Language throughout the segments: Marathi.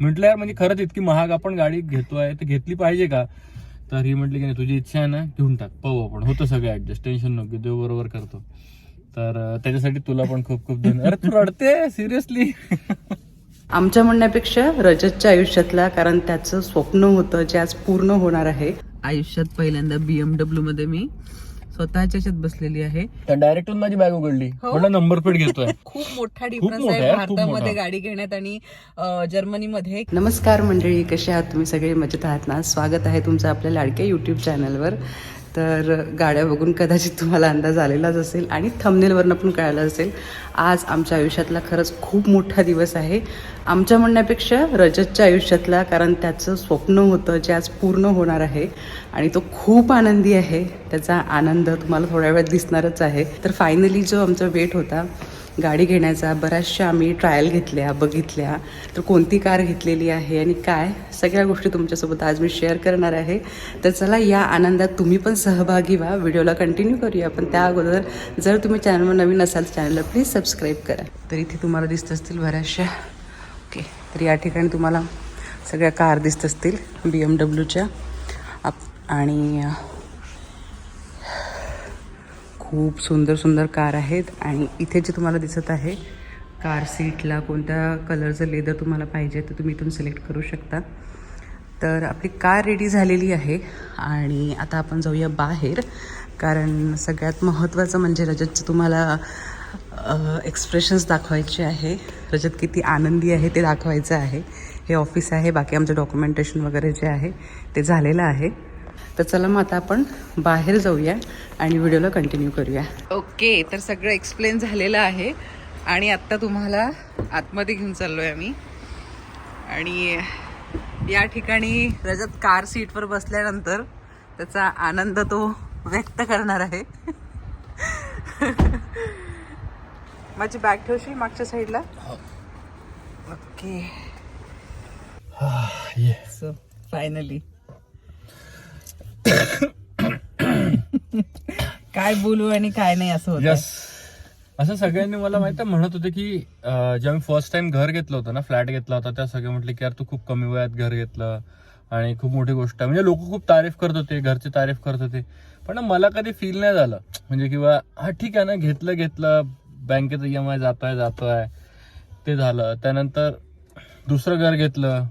म्हटलं यार म्हणजे खरंच इतकी महाग आपण गाडी घेतोय तर घेतली पाहिजे का? तर ही म्हटली की नाही तुझी इच्छा आहे ना घेऊन टाक पाहू आपण. होतं सगळं ऍडजस्ट टेन्शन नको देव बरोबर करतो. तर त्याच्यासाठी तुला पण खूप खूप धन्यवाद. अरे तू रडते? सिरियसली आमच्या म्हणण्यापेक्षा रजतच्या आयुष्यातला कारण त्याचं स्वप्न होतं जे आज पूर्ण होणार आहे. आयुष्यात पहिल्यांदा बीएमडब्ल्यू मध्ये मी स्वतःच्या याच्यात बसलेली आहे. डायरेक्ट माझी बॅग उघडली. नंबर प्लेट घेतोय. खूप मोठा डिफरन्स मोठा आहे आहे, खूप भारतामध्ये मोठा. गाडी घेण्यात आणि अ, जर्मनीमध्ये. नमस्कार मंडळी कसे आहात तुम्ही सगळे? मजेत आहात ना? स्वागत आहे तुमचं आपल्या लाडक्या यूट्यूब चॅनलवर तर गाड्या बघून कदाचित तुम्हाला अंदाज आलेलाच असेल आणि थंबनेलवरनं पण कळालं असेल. आज आमच्या आयुष्यातला खरंच खूप मोठा दिवस आहे. आमच्या म्हणण्यापेक्षा रजतच्या आयुष्यातला कारण त्याचं स्वप्न होतं जे आज पूर्ण होणार आहे आणि तो खूप आनंदी आहे. त्याचा आनंद तुम्हाला थोड्या वेळात दिसणारच आहे. तर फायनली जो आमचा वेट होता गाडी घेण्याचा बऱ्याचशा आम्ही ट्रायल घेतल्या बघितल्या. तर कोणती कार घेतलेली आहे आणि काय? सगळ्या गोष्टी तुमच्यासोबत आज मी शेअर करणार आहे. तर चला या आनंदात तुम्ही पण सहभागी व्हा. व्हिडिओला कंटिन्यू करूया. पण त्या अगोदर जर तुम्ही चॅनलवर नवीन असाल तर चॅनलला प्लीज सबस्क्राईब करा. तर इथे तुम्हाला दिसत असतील बऱ्याचशा. ओके तर या ठिकाणी तुम्हाला सगळ्या कार दिसत असतील बी एम डब्ल्यूच्या आणि खूप सुंदर सुंदर कार आहेत आणि इथे जे तुम्हाला दिसत आहे कार सीटला कोणत्या कलरचं लेदर तुम्हाला पाहिजे तर तुम्ही इथून सिलेक्ट करू शकता. तर आपली कार रेडी झालेली आहे आणि आता आपण जाऊया बाहेर. कारण सगळ्यात महत्त्वाचं म्हणजे रजतचं तुम्हाला एक्सप्रेशन्स दाखवायचे आहे. रजत किती आनंदी आहे ते दाखवायचं आहे. हे ऑफिस आहे बाकी आमचं डॉक्युमेंटेशन वगैरे जे आहे ते झालेलं आहे. तर चला मग आता आपण बाहेर जाऊया आणि व्हिडिओला कंटिन्यू करूया. ओके तर सगळं एक्सप्लेन झालेलं आहे. आणि आत्ता तुम्हाला आतमध्ये घेऊन चाललो आहे आम्ही. आणि या ठिकाणी रजत कार सीटवर बसल्यानंतर त्याचा आनंद तो व्यक्त करणार आहे. माझी बॅग ठेवशील मागच्या साईडला ओके सो फायनली काय बोलू आणि काय नाही असं होतं यस असं सगळ्यांनी मला माहिती म्हणत होते की अं, जेव्हा मी फर्स्ट टाइम घर घेतलं होतं ना फ्लॅट घेतला होता त्या सगळे म्हटले की यार तू खूप कमी वयात घर घेतलं आणि खूप मोठी गोष्ट आहे. म्हणजे लोक खूप तारीफ करत होते घरचे तारीफ करत होते. पण ना मला कधी फील नाही झालं. म्हणजे किंवा हा ठीक आहे ना घेतलं घेतलं बँकेचं ई एम आय जातोय जातोय. ते झालं. त्यानंतर दुसरं घर घेतलं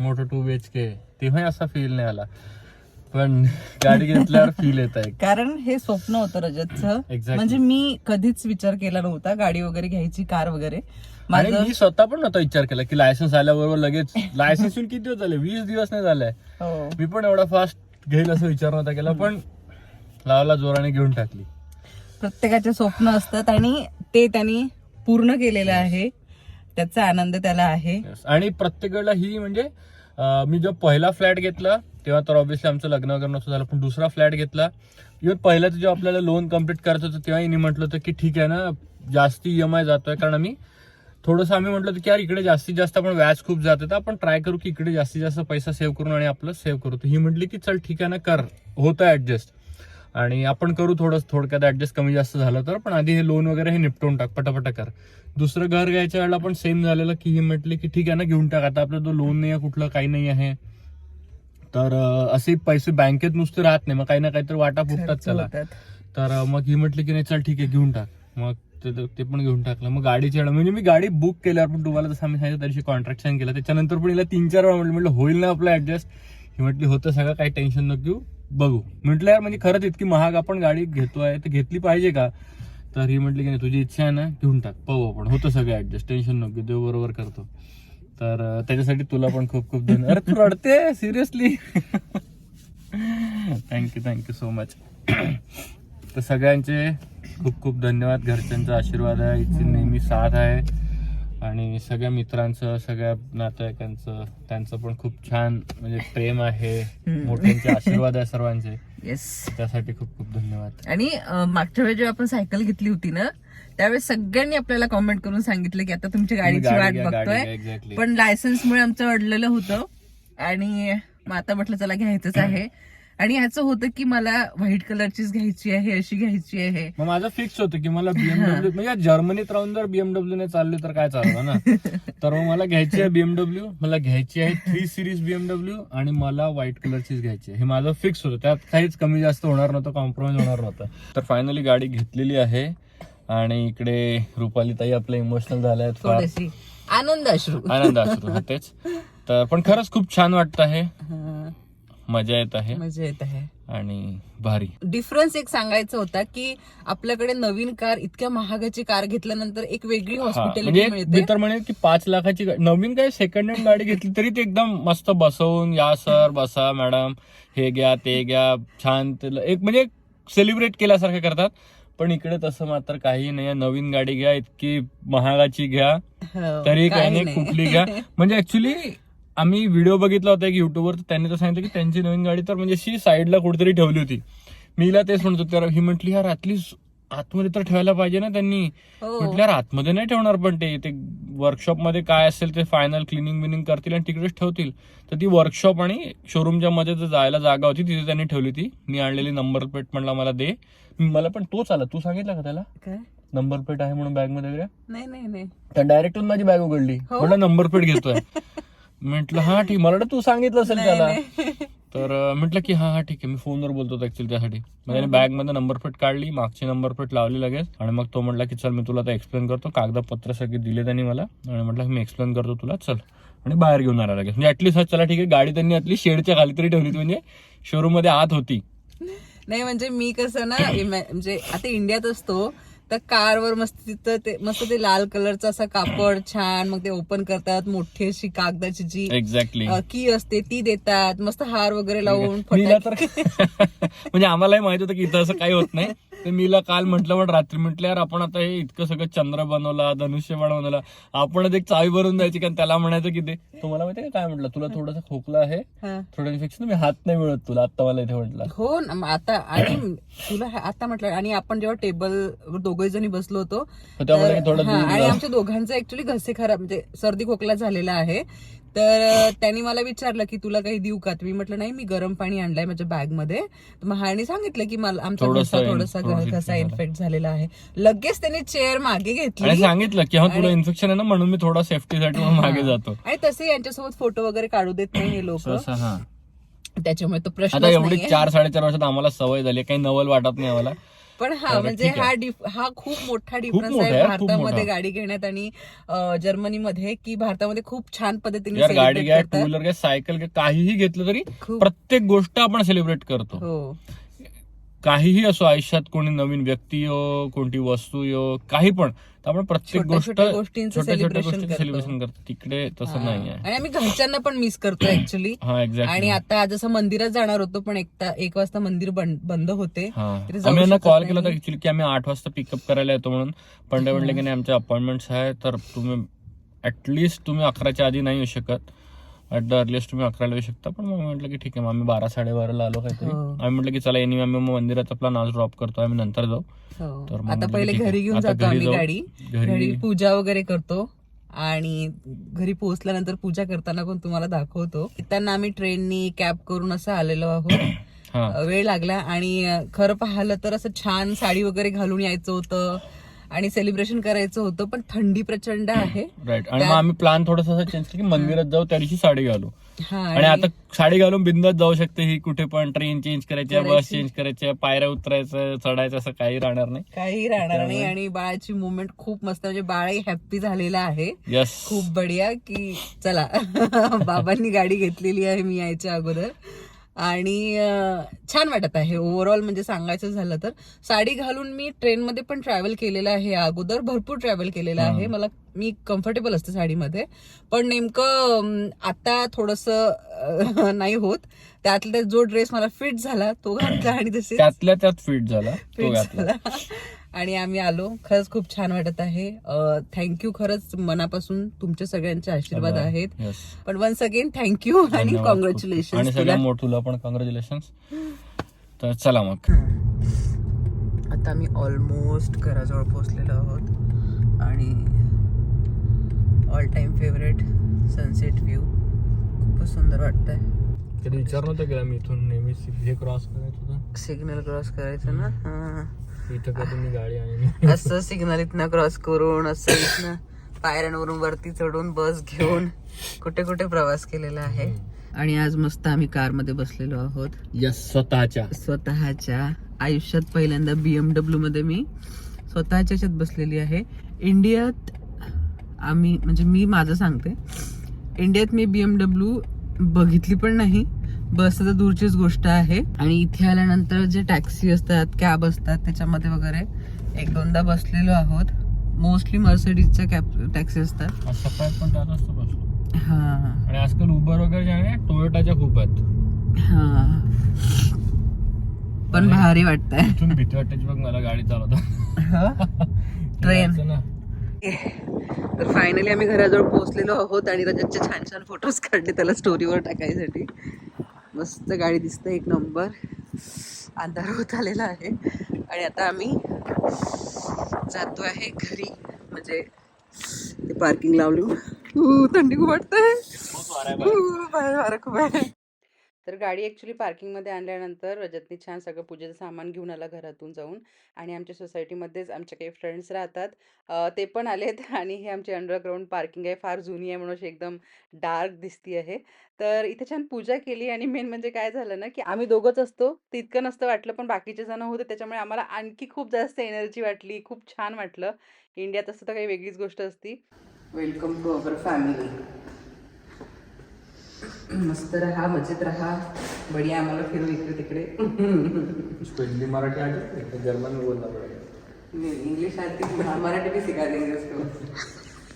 मोठं टू बी एच के तेव्हाही असा फील नाही आला. पण गाडी घेतल्यावर फील येत आहे. कारण हे स्वप्न होतं रजतचं. Exactly. म्हणजे मी कधीच विचार केला नव्हता गाडी वगैरे घ्यायची कार वगैरे. आणि माझं मी स्वतः पण नव्हता विचार केला की लायसन्स आल्याबरोबर लगेच लायसन्स येऊन किती दिवस झाले? वीस दिवस नाही झाले. हो. मी पण एवढा फास्ट घेईल असं विचार नव्हता केला पण लावला जोराने घेऊन टाकली. प्रत्येकाचे स्वप्न असतात आणि ते त्यांनी पूर्ण केलेलं आहे. त्याचा आनंद त्याला आहे. Yes. आणि प्रत्येक वेळेला ही म्हणजे मी जेव्हा पहिला फ्लॅट घेतला तेव्हा तर ऑब्व्हियसली आमचं लग्न वगैरे नसतं झालं पण दुसरा फ्लॅट घेतला. इव्हन पहिल्याचं जेव्हा आपल्याला लोन कंप्लीट करायचं होतं तेव्हा हिने म्हटलं होतं की ठीक आहे ना जास्ती जातो आहे कारण आम्ही थोडंसं आम्ही म्हटलं होतं की यार इकडे जास्तीत जास्त आपण व्याज खूप जात तर आपण ट्राय करू की इकडे जास्तीत जास्त पैसा सेव्ह करून आणि आपलं सेव्ह करू. तर ही म्हटली की चल ठीक आहे ना कर. होतं ॲडजस्ट आणि आपण करू थोडं थोडक्यात ऍडजस्ट कमी जास्त झालं तर पण आधी हे लोन वगैरे हे निपटवून टाक पटापटा कर. दुसरं घर घ्यायच्या वेळेला पण सेम झालेलं की ही म्हटली की ठीक आहे ना घेऊन टाक. आता आपलं तो लोन नाही आहे कुठलं काही नाही आहे. तर असे पैसे बँकेत नुसते राहत नाही. मग काही ना काहीतरी वाटा फुटतात त्याला. तर मग ही म्हटली की नाही चल ठीक आहे घेऊन टाक. मग ते पण घेऊन टाकलं. मग गाडीची वेळा म्हणजे मी गाडी बुक केल्यावर पण तुम्हाला जसं आम्ही सांगितलं तशी कॉन्ट्रॅक्ट साईन केलं. त्याच्यानंतर पण हिला तीन चार वेळा म्हटलं म्हटलं होईल ना आपलं ऍडजस्ट ही म्हटली होतं सगळं काही टेन्शन नको घेऊ. बघू. म्हटलं यार म्हणजे खरंच इतकी महाग आपण गाडी घेतोय तर घेतली पाहिजे का? तर ही म्हटली की नाही तुझी इच्छा आहे ना घेऊन टाक पाहू आपण. होतं सगळं ऍडजस्ट टेन्शन नको देव बरोबर करतो. तर त्याच्यासाठी तुला पण खूप खूप धन्यवाद अरे तू रडते? Seriously thank you thank you so much तर सगळ्यांचे खूप खूप धन्यवाद. घरच्यांचा आशीर्वाद आहे. इथे नेहमी साथ आहे. आणि सगळ्या मित्रांचं सगळ्या नातेवाईकांचं त्यांचं पण खूप छान म्हणजे प्रेम आहे. मोठ्यांचे आशीर्वाद आहे सर्वांचे. येस त्यासाठी खूप खूप धन्यवाद. आणि मागच्या वेळेस जेव्हा आपण सायकल घेतली होती ना त्यावेळेस सगळ्यांनी आपल्याला कॉमेंट करून सांगितलं की आता तुमच्या गाडीची गाडी वाट गाडी बघतोय. exactly. पण लायसन्समुळे आमचं अडलेलं होतं. आणि मग आता म्हटलं चला घ्यायचंच आहे. आणि ह्याचं होतं की मला व्हाईट कलरचीच घ्यायची आहे अशी घ्यायची आहे. मग माझं फिक्स होतं की मला बीएमडब्ल्यू म्हणजे जर्मनीत राहून जर बीएमडब्ल्यू ने चालले तर काय चाललं ना? तर मग मला घ्यायची आहे बीएमडब्ल्यू मला घ्यायची आहे थ्री सिरीज बीएमडब्ल्यू आणि मला व्हाईट कलरचीच घ्यायची आहे. हे माझं फिक्स होतं. त्यात काहीच कमी जास्त होणार नव्हतं कॉम्प्रोमाइज होणार नव्हतं. तर फायनली गाडी घेतलेली आहे आणि इकडे रुपाली ताई आपले इमोशनल झाले आहेत. आनंद अश्रू. आनंद हा तेच. तर पण खरंच खूप छान वाटत आहे. मजा येत आहे. मजा येत आहे. आणि भारी. डिफरन्स एक सांगायचा होता की आपल्याकडे नवीन कार इतक्या महागाची कार घेतल्यानंतर एक वेगळी हा, म्हणजे हॉस्पिटॅलिटी मिळते तर म्हणेन की पाच लाखाची नवीन काय सेकंड हँड गाडी घेतली तरी ते एकदम मस्त बसवून या सर बसा मॅडम हे घ्या ते घ्या छान एक म्हणजे सेलिब्रेट केल्यासारखं करतात. पण इकडे तसं मात्र काही नाही. नवीन गाडी घ्या इतकी महागाची घ्या हो, तरी काही काही नाही कुठली घ्या. म्हणजे ऍक्च्युली आम्ही व्हिडिओ बघितला होता एक युट्यूबवर तर त्यांनी तर सांगितलं की त्यांची नवीन गाडी तर म्हणजे अशी साईडला कुठेतरी ठेवली होती. मी हिला तेच म्हणत तर ही म्हटली यार ऍटलीस्ट आतमध्ये तर ठेवायला पाहिजे ना त्यांनी. हो. म्हटलं यार आतमध्ये नाही ठेवणार पण ते ते वर्कशॉपमध्ये काय असेल ते फायनल क्लिनिंग बिनिंग करतील आणि तिकडेच ठेवतील. तर ती वर्कशॉप आणि शोरूमच्या मध्ये जर जायला जागा होती तिथे त्यांनी ठेवली ती मी आणलेली नंबर प्लेट म्हणला मला दे. मला पण तोच आला. तू सांगितलं का त्याला? नंबर प्लेट आहे म्हणून बॅगमध्ये वगैरे. नाही नाही तर डायरेक्ट माझी बॅग उघडली. हो? म्हटलं नंबर प्लेट घेतोय. म्हटलं हा ठीक. मला वाटलं तू सांगितलं असेल त्याला. तर म्हटलं की हा हा ठीक आहे. मी फोनवर बोलतो ऍक्च्युली त्यासाठी. मग त्याने बॅगमध्ये नंबर प्लेट काढली मागची नंबर प्लेट लावली लगेच आणि मग तो म्हटला की चल मी तुला आता एक्सप्लेन करतो. कागदपत्र सगळे दिले त्यांनी मला आणि म्हटलं मी एक्सप्लेन करतो तुला. चल. आणि बाहेर घेऊन आला लगेच. म्हणजे ऍटलीस्ट चला ठीक आहे. गाडी त्यांनी आतली शेडच्या खाली तरी ठेवली म्हणजे शोरूममध्ये आत होती. नाही म्हणजे मी कसं ना म्हणजे आता इंडियात असतो तर कारवर मस्त तिथं ते मस्त ते लाल कलरचं असं कापड छान मग ते ओपन करतात मोठी अशी कागदाची जी एक्झॅक्टली की असते ती देतात मस्त हार वगैरे लावून म्हणजे आम्हालाही माहीत होतं की इथं असं काही होत नाही. तर मीला काल म्हटलं पण रात्री म्हटलं यार आपण आता हे इतकं सगळं चंद्र बनवला धनुष्य बनवला. आपणच एक चावी भरून द्यायची कारण त्याला म्हणायचं की ते तुम्हाला माहितीये का काय म्हटलं? तुला थोडासा खोकला आहे. थोडं इन्फेक्शन मी हात नाही मिळत तुला. आता मला इथे म्हटलं. हो ना मग आता आणि तुला हे- आता म्हटलं आणि आपण जेव्हा टेबल दोघे जणी बसलो होतो तर तेव्हा म्हणे की थोडं हा, दूर आणि. आमच्या दोघांचे ऍक्च्युली घसे खराब म्हणजे सर्दी खोकला झालेला आहे. तर त्यांनी मला विचारलं की तुला काही देऊ का? मी म्हटलं नाही मी गरम पाणी आणलंय माझ्या बॅगमध्ये तर मग ह्याने सांगितलं की मला आमचा थोडंसं घसा थोडासा घसा. इन्फेक्ट झालेला आहे. लगेच त्यांनी चेअर मागे घेतली. सांगितलं की हा तुला इन्फेक्शन आहे ना म्हणून मी थोडा सेफ्टीसाठी मागे जातो. आणि तसे यांच्यासोबत फोटो वगैरे काढू देत नाही हे लोक. त्याच्यामुळे तो प्रश्न एवढी चार साडेचार वर्षात आम्हाला सवय झाली काही नवल वाटत नाही आम्हाला. पण हा म्हणजे. हा डिफ- हा खूप मोठा डिफरन्स आहे भारतामध्ये. गाडी घेण्यात आणि जर्मनीमध्ये की भारतामध्ये खूप छान पद्धतीने गाडी घ्या टू. व्हीलर घ्या सायकल घ्या काहीही घेतलं तरी प्रत्येक गोष्ट आपण सेलिब्रेट करतो हो काहीही असो आयुष्यात कोणी नवीन व्यक्ती यो कोणती वस्तू यो काही पण आपण प्रत्येक गोष्ट छोट्या छोट्या गोष्टी. सेलिब्रेशन करतो. तिकडे तसं नाही आणि आम्ही घरच्यांना पण मिस करतो ऍक्च्युली आणि आता जसं मंदिरात जाणार होतो पण एक वाजता मंदिर बंद होते. आम्ही यांना कॉल केला होता. ऍक्च्युली की आम्ही आठ वाजता पिकअप करायला येतो म्हणून. पण ते म्हटले की नाही आमचे अपॉइंटमेंट्स आहे तर तुम्ही ऍटलिस्ट तुम्ही अकराच्या आधी नाही येऊ शकत. ऍट द अर्लिस्ट तुम्ही अकराला येऊ शकता. पण मग म्हटलं की ठीक आहे मग आम्ही बारा साडेबाराला आलो काहीतरी. हो. आम्ही म्हटलं की चला एनिवे आम्ही मग मंदिराचा प्लॅन आज ड्रॉप करतो आम्ही नंतर जाऊ. हो. तर मग आता म्हटलं पहिले ठीक आहे. घरी घेऊन आता जातो घरी आम्ही जाऊ. गाडी. घरी घरी पूजा वगैरे करतो. आणि घरी पोहोचल्यानंतर पूजा करताना पण तुम्हाला दाखवतो. त्यांना आम्ही ट्रेननी कॅब करून असं आलेलो आहोत. हा. वेळ लागला आणि अ, खरं पाहिलं तर असं छान साडी वगैरे घालून यायचं होतं. आणि सेलिब्रेशन करायचं होतं पण थंडी प्रचंड आहे. राईट आणि मग आम्ही प्लॅन थोडासा चेंज केला की मंदिरात जाऊ त्या दिवशी साडी घालू. हा आणि आता साडी घालून बिंदात जाऊ शकते ही कुठे पण ट्रेन चेंज करायची बस. चेंज करायची पायऱ्या उतरायचं चढायचं असं काही राहणार नाही. काही राहणार नाही आणि बाळाची मुवमेंट खूप मस्त म्हणजे बाळही हॅप्पी झालेला आहे. यस खूप बढिया की चला बाबांनी गाडी घेतलेली आहे मी यायच्या अगोदर. आणि छान वाटत आहे. ओव्हरऑल म्हणजे सांगायचं झालं तर साडी घालून मी ट्रेनमध्ये पण ट्रॅव्हल केलेलं आहे. अगोदर भरपूर ट्रॅव्हल केलेलं. आहे. मला मी कम्फर्टेबल असते साडीमध्ये. पण नेमकं आता थोडस नाही होत. त्यातला त्यात जो ड्रेस मला फिट झाला तो घातला आणि तसे त्यातल्या त्यात फिट झाला. फिट झाला. आणि आम्ही आलो. खरंच खूप छान वाटत आहे. थँक्यू खरंच मनापासून तुमचे सगळ्यांचे आशीर्वाद आहेत. पण वन्स अगेन थँक्यू आणि. कॉंग्रॅच्युलेशन आणि सगळ्या मोठूला पण कॉंग्रॅच्युलेशन तर चला मग. आता आम्ही ऑलमोस्ट घराजवळ पोहोचलेलो आहोत. आणि all time favourite sunset view खूपच सुंदर वाटतंय. कधी विचार नव्हता केला मी इथून नेहमी हे क्रॉस करायचं सिग्नल क्रॉस करायचं ना? हा. इथं कधी मी गाडी आणि असं सिग्नल इथनं क्रॉस करून असं इथनं पायऱ्यांवरून वरती चढून बस घेऊन कुठे कुठे प्रवास केलेला आहे. आणि आज मस्त आम्ही कारमध्ये बसलेलो आहोत. यस स्वतःच्या. स्वतःच्या आयुष्यात पहिल्यांदा बीएमडब्ल्यू मध्ये मी स्वतःच्या याच्यात बसलेली आहे. इंडियात आम्ही म्हणजे मी माझं सांगते इंडियात मी बीएमडब्ल्यू बघितली पण नाही. बस तर दूरचीच गोष्ट आहे. आणि इथे आल्यानंतर जे टॅक्सी असतात कॅब असतात त्याच्यामध्ये वगैरे एक दोनदा बसलेलो आहोत. मोस्टली मर्सिडीजच्या कॅब टॅक्सी असतात. हा. आणि आजकाल उबर वगैरे टोयोटाच्या खूप आहेत. हा. पण भारी इथून भीती बघ मला गाडी चालवता ट्रेन. तर फायनली आम्ही घराजवळ पोहोचलेलो आहोत आणि रजतचे छान छान फोटोज काढले त्याला स्टोरीवर टाकायसाठी. मस्त गाडी दिसते एक नंबर. अंधार होत आलेला आहे. आणि आता आम्ही जातो आहे घरी. म्हणजे ते पार्किंग लावलं थंडी खूप वारं खूप आहे. तर गाडी ॲक्च्युली पार्किंगमध्ये आणल्यानंतर रजतनी छान सगळं पूजेचं सामान घेऊन आला घरातून जाऊन आणि आमच्या सोसायटीमध्येच आमचे काही फ्रेंड्स राहतात. ते पण आलेत आणि हे आमची अंडरग्राऊंड पार्किंग आहे. फार जुनी आहे म्हणून अशी एकदम डार्क दिसती आहे. तर इथे छान पूजा केली आणि मेन म्हणजे काय झालं ना की आम्ही दोघंच असतो. ते इतकं नसतं वाटलं पण बाकीचे जण होते. त्याच्यामुळे आम्हाला आणखी खूप जास्त एनर्जी वाटली खूप छान वाटलं. इंडियात असं तर काही वेगळीच गोष्ट असती. वेलकम टू अवर फॅमिली मस्त राहा मजेत राहा. बढिया आम्हाला फिरू इकडे तिकडे. पहिली मराठी आली जर्मन बोलला पाहिजे इंग्लिश आती मराठी भी सिखा देंगे उसको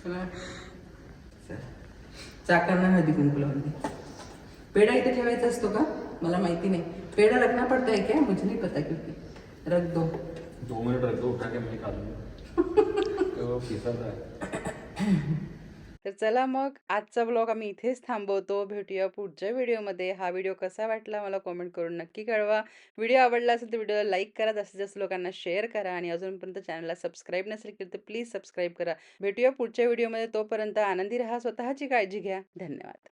है. चाकांना हळदी कुंकू लावून दे पेढा इथे ठेवायचा असतो का? मला माहिती नाही. पेढा रखना पड़ता है क्या? मुझे नहीं पता क्योंकि. रख दो. दो मिनट रख दो उठा के मैं खा लूंगा तो पिसाचा आहे. तर चला मग आजचा ब्लॉग आम्ही इथेच थांबवतो. भेटूया पुढच्या व्हिडिओमध्ये. हा व्हिडिओ कसा वाटला मला कॉमेंट करून नक्की कळवा. व्हिडिओ आवडला असेल तर व्हिडिओला लाईक करा. जास्तीत जास्त लोकांना शेअर करा. आणि अजूनपर्यंत चॅनलला सबस्क्राईब नसेल केलं तर प्लीज सबस्क्राईब करा. भेटूया पुढच्या व्हिडिओमध्ये. तोपर्यंत आनंदी राहा. स्वतःची काळजी घ्या. धन्यवाद.